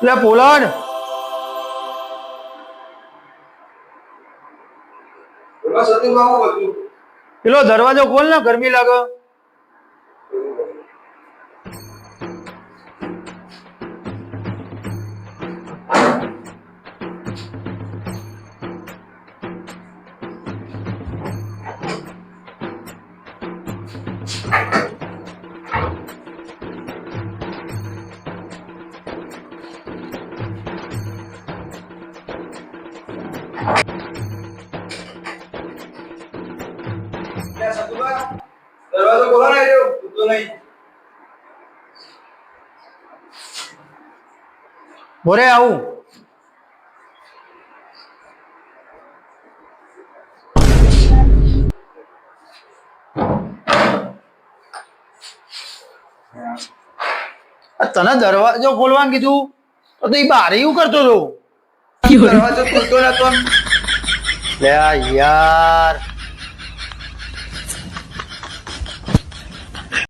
લે પોલાડ એમાં સતીશ બાબુ બધું પેલો દરવાજો ખોલ ને ગરમી લાગે ત્યાં સતુભા દરવાજો ખોલો ને રહ્યો તો નહીં ભોરે આવું આ તને દરવાજો ખોલવાનું કીધું તો તું બહાર એવું કરતો હતો દરવાજો ખોલતો નતો લે આ યાર